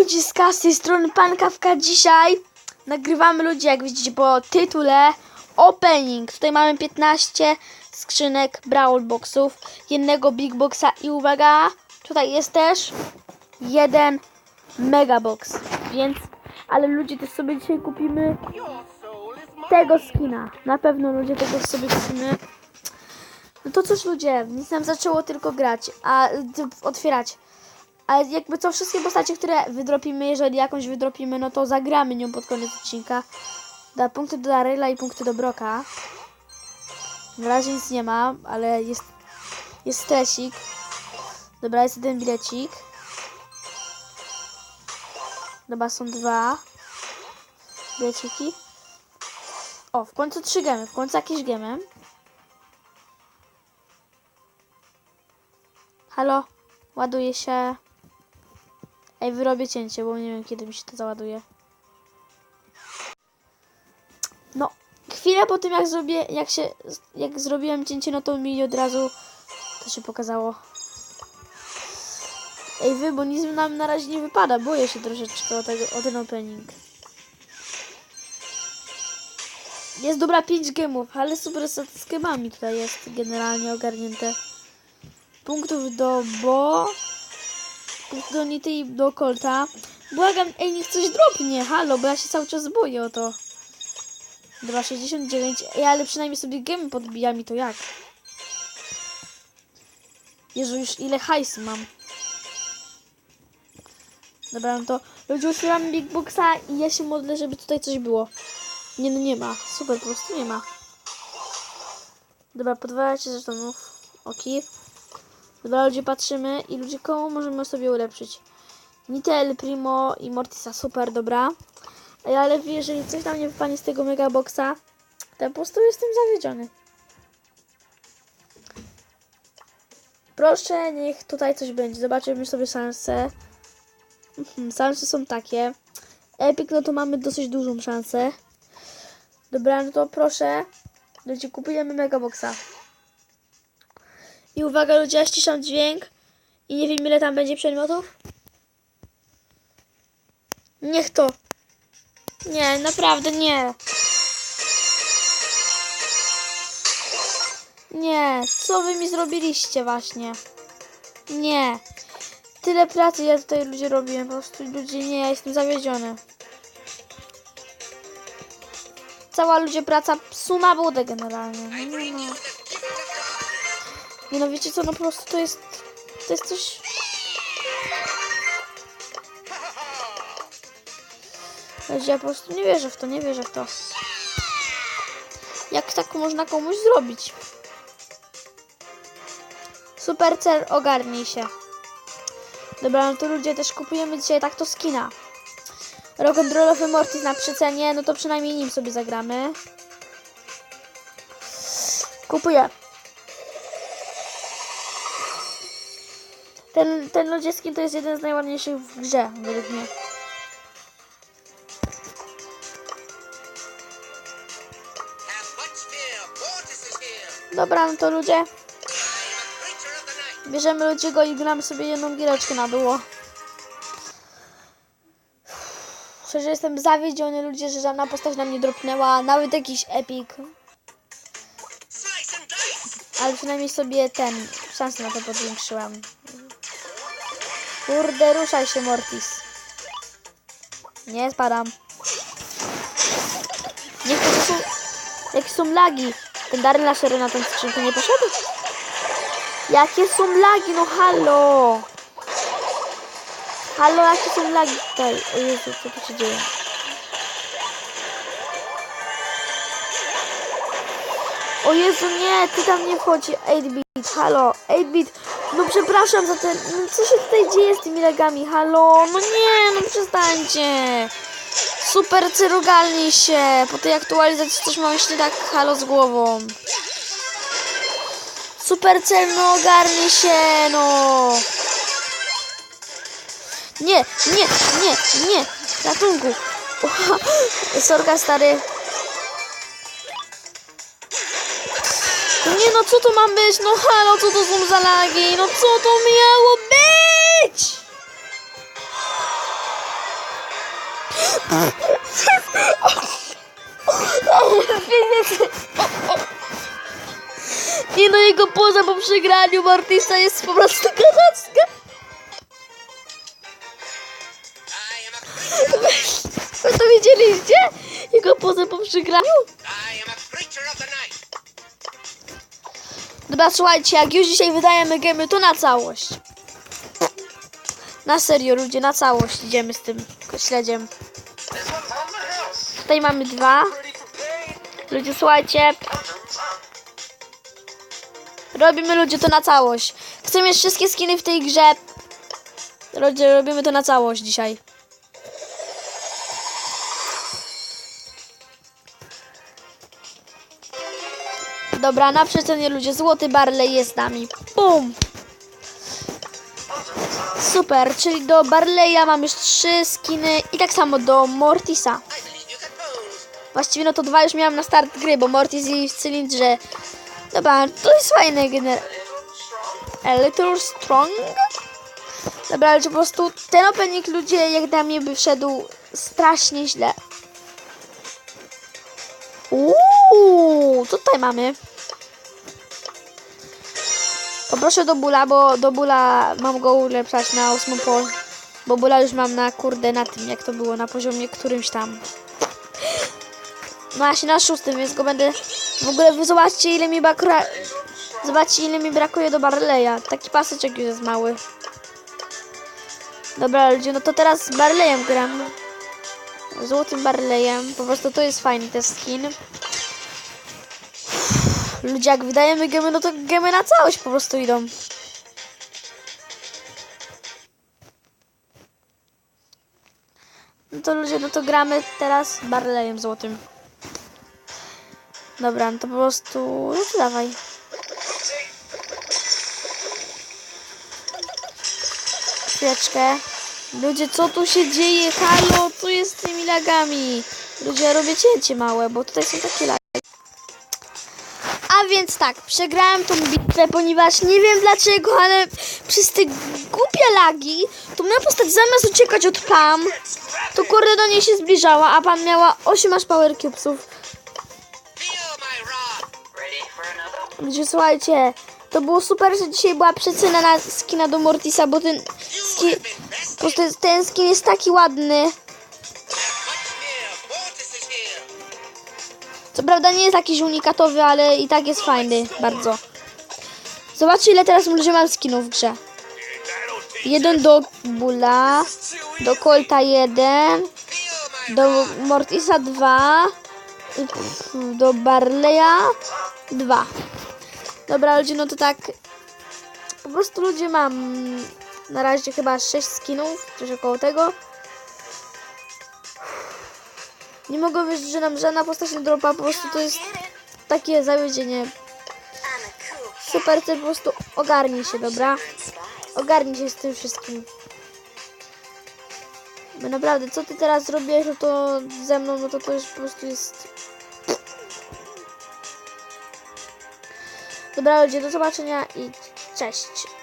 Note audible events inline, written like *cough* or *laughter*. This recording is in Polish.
ludziska, z tej strony Pan Kawka. Dzisiaj nagrywamy ludzie, jak widzicie po tytule Opening. Tutaj mamy 15 skrzynek Brawl Boxów, jednego Big Boxa i uwaga, tutaj jest też jeden Mega Box. Więc, ale ludzie też sobie dzisiaj kupimy tego skina. Na pewno ludzie tego sobie kupimy. No to cóż ludzie, nic nam zaczęło tylko grać, a otwierać. Ale jakby co, wszystkie postacie, które wydropimy, jeżeli jakąś wydropimy, no to zagramy nią pod koniec odcinka. Da punkty do Daryla i punkty do Broka. Na razie nic nie ma, ale jest, jest stresik. Dobra, jest jeden bilecik. Dobra, są dwa bileciki. O, w końcu trzy gemy, w końcu jakieś gemy. Halo, ładuje się. Ej, wyrobię cięcie, bo nie wiem kiedy mi się to załaduje. No, chwilę po tym jak zrobię, jak się, jak zrobiłem cięcie, no to mi od razu to się pokazało. Ej, wy, bo nic nam na razie nie wypada, boję się troszeczkę o, tego, o ten opening. Jest dobra 5 gemów, ale super z gemami tutaj jest generalnie ogarnięte. Punktów do Bo, do Nity i do Colta. Błagam, ej, niech coś dropnie, halo, bo ja się cały czas boję o to. 2,69, ej, ale przynajmniej sobie gemy podbija mi to jak? Jezu, już ile hajsu mam. Dobra, no to ludzie otwieramy Big Boxa i ja się modlę, żeby tutaj coś było. Nie, no nie ma. Super, po prostu nie ma. Dobra, po 12 żetonów. Oki. Dobra, ludzie patrzymy i ludzie koło możemy sobie ulepszyć. Nitel, Primo i Mortisa. Super, dobra. Ale jeżeli coś tam nie wypanie z tego mega boxa, to po prostu jestem zawiedziony. Proszę, niech tutaj coś będzie. Zobaczymy sobie szanse. Mhm, Szanse są takie. Epic, no to mamy dosyć dużą szansę. Dobra, no to proszę. Ludzie, kupujemy mega boxa. I uwaga, ludzie, ja ściszam dźwięk. I nie wiem, ile tam będzie przedmiotów. Niech to. Nie, naprawdę nie. Nie, co wy mi zrobiliście właśnie? Nie. Tyle pracy ja tutaj ludzie robiłem, po prostu ludzie nie, ja jestem zawiedziony. Cała ludzie praca psu na budę generalnie. No, no. Nie no, wiecie co, no po prostu to jest, to jest coś... Ja po prostu nie wierzę w to, nie wierzę w to. Jak tak można komuś zrobić? Supercell, ogarnij się. Dobra, no to ludzie też kupujemy dzisiaj tak to skina. Rock'n'rollowy Mortis na przecenie, no to przynajmniej nim sobie zagramy. Kupuję. Ten, ten ludzie skin to jest jeden z najładniejszych w grze, według mnie. Dobra, no to ludzie, bierzemy ludziego i gramy sobie jedną giereczkę na było. Szczerze jestem zawiedziony ludzie, że żadna postać nam nie dropnęła, nawet jakiś epic. Ale przynajmniej sobie ten, szansę na to podwiększyłam. Kurde, ruszaj się Mortis. Nie, spadam. Niech to są... Jakie są lagi? Ten Daryl na szery na tę skrzynkę nie poszedł? Jakie są lagi? No halo! Halo, jakie są lagi tutaj? O Jezu, co tu się dzieje? O Jezu, nie, ty tam nie wchodzi. 8-bit, halo, 8-bit. No przepraszam za ten, no co się tutaj dzieje z tymi lagami, halo? No nie, no przestańcie. Super, cyrugalnij się. Po tej aktualizacji coś mam jeszcze tak halo z głową. Super cel, no ogarnij się, no. Nie, nie, nie, nie. Ratunku. *laughs* Sorka, stary. No co to ma być? No halo, co to są za lagi? No co to miało być? Nie no, jego poza po przegraniu Mortisa jest po prostu kanacka. I am a creature. Wy to widzieliście? Jego poza po przegraniu? Dobra, słuchajcie, jak już dzisiaj wydajemy gemy, to na całość. Na serio, ludzie, na całość idziemy z tym śledziem. Tutaj mamy dwa. Ludzie, słuchajcie. Robimy, ludzie, to na całość. Chcę mieć wszystkie skiny w tej grze. Ludzie, robimy to na całość dzisiaj. Dobra, na przecenie ludzie, złoty Barley jest z nami. Bum! Super, czyli do Barleya mam już trzy skiny i tak samo do Mortisa. Właściwie no to dwa już miałam na start gry, bo Mortis i w cylindrze. Dobra, to jest fajne gener... A little strong? Dobra, ale po prostu ten opening ludzie jak dla mnie by wszedł strasznie źle. Uuu, tutaj mamy? Poproszę do bóla, bo do bóla mam go ulepszać na ósmą po... Bo bóla już mam na kurde na tym, jak to było, na poziomie którymś tam. No właśnie na szóstym, więc go będę... W ogóle wy zobaczcie ile mi brakuje... Zobaczcie ile mi brakuje do Barleya. Taki paseczek już jest mały. Dobra ludzie, no to teraz Barleyem gram. Złotym Barleyem. Po prostu to jest fajny ten skin. Ludzie, jak wydajemy gemy, no to gemy na całość po prostu idą. No to ludzie, no to gramy teraz z Barleyem złotym. Dobra, no to po prostu... No dawaj. Chwileczkę. Ludzie, co tu się dzieje? Halo, co jest z tymi lagami? Ludzie, ja robię cięcie małe, bo tutaj są takie lagi. Więc tak, przegrałem tą bitwę, ponieważ nie wiem dlaczego, ale przez te głupie lagi, to moja postać zamiast uciekać od Pam, to kurde do niej się zbliżała, a Pam miała 8 aż power cubesów. Ludzie, słuchajcie, to było super, że dzisiaj była przecena na skina do Mortisa, bo ten skin, prostu ten skin jest taki ładny. Co prawda nie jest jakiś unikatowy, ale i tak jest fajny bardzo. Zobaczcie ile teraz ludzie mam skinów w grze. Jeden do Bula, do Colta jeden, do Mortisa dwa, do Barleya dwa. Dobra ludzie, no to tak po prostu ludzie mam na razie chyba 6 skinów, coś około tego. Nie mogę wierzyć, że nam żadna postać nie dropa, po prostu to jest takie zawiedzenie. Super, ty po prostu ogarnij się, dobra? Ogarnij się z tym wszystkim. Bo naprawdę, co ty teraz zrobiłeś, no to ze mną, no to to już po prostu jest... Dobra ludzie, do zobaczenia i cześć.